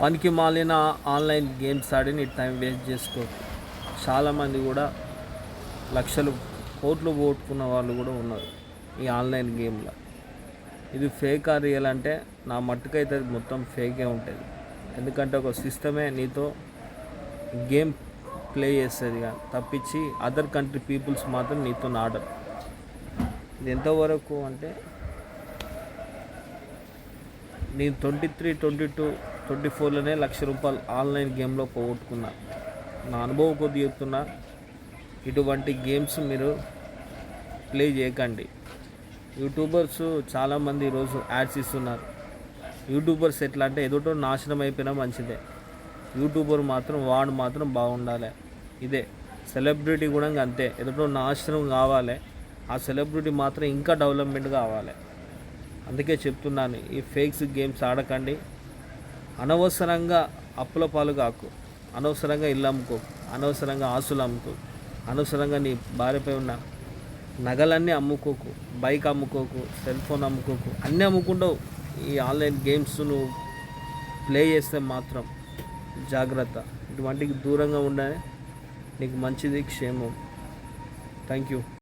పనికి మాలిన online games ఆడి నీ టైం వేస్ట్ చేసుకో. చాలామంది కూడా లక్షలు కోట్లు పోగొట్టుకున్న వాళ్ళు కూడా ఉన్నారు ఈ ఆన్లైన్ గేమ్లో. ఇది ఫేక్ ఆ రియల్ అంటే నా మట్టుకైతే అది మొత్తం ఫేకే ఉంటుంది. ఎందుకంటే ఒక సిస్టమే నీతో గేమ్ ప్లే చేస్తుంది కానీ తప్పించి అదర్ కంట్రీ పీపుల్స్ మాత్రం నీతో ఆడరు ఇది ఎంతవరకు అంటే నేను twenty three twenty two twenty ఫోర్లోనే లక్ష రూపాయలు ఆన్లైన్ గేమ్లో పోగొట్టుకున్నా. నా అనుభవం కొద్ది చెప్తున్నా ఇటువంటి గేమ్స్ మీరు ప్లే చేయకండి. యూట్యూబర్స్ చాలామంది ఈరోజు యాడ్స్ ఇస్తున్నారు. యూట్యూబర్స్ ఎట్లా అంటే ఎదుటో నాశనం అయిపోయినా మంచిదే. యూట్యూబర్ మాత్రం వాడు మాత్రం బాగుండాలి. ఇదే సెలబ్రిటీ కూడా అంతే. ఎదుటో నాశనం కావాలి. ఆ సెలబ్రిటీ మాత్రం ఇంకా డెవలప్మెంట్ కావాలి. అందుకే చెప్తున్నాను ఈ ఫేక్స్ గేమ్స్ ఆడకండి. అనవసరంగా అప్పుల పాలు కాకు. అనవసరంగా ఇల్లు అమ్ముకో. అనవసరంగా ఆస్తులు అమ్ముకో. అనవసరంగా నీ భార్యపై ఉన్న నగలన్నీ అమ్ముకోకు. బైక్ అమ్ముకోకు. సెల్ ఫోన్ అమ్ముకోకు. అన్నీ అమ్ముకుంటావు. ఈ ఆన్లైన్ గేమ్స్ నువ్వు ప్లే చేస్తే మాత్రం జాగ్రత్త. ఇటువంటికి దూరంగా ఉండాలి. నీకు మంచిది క్షేమం. Thank you.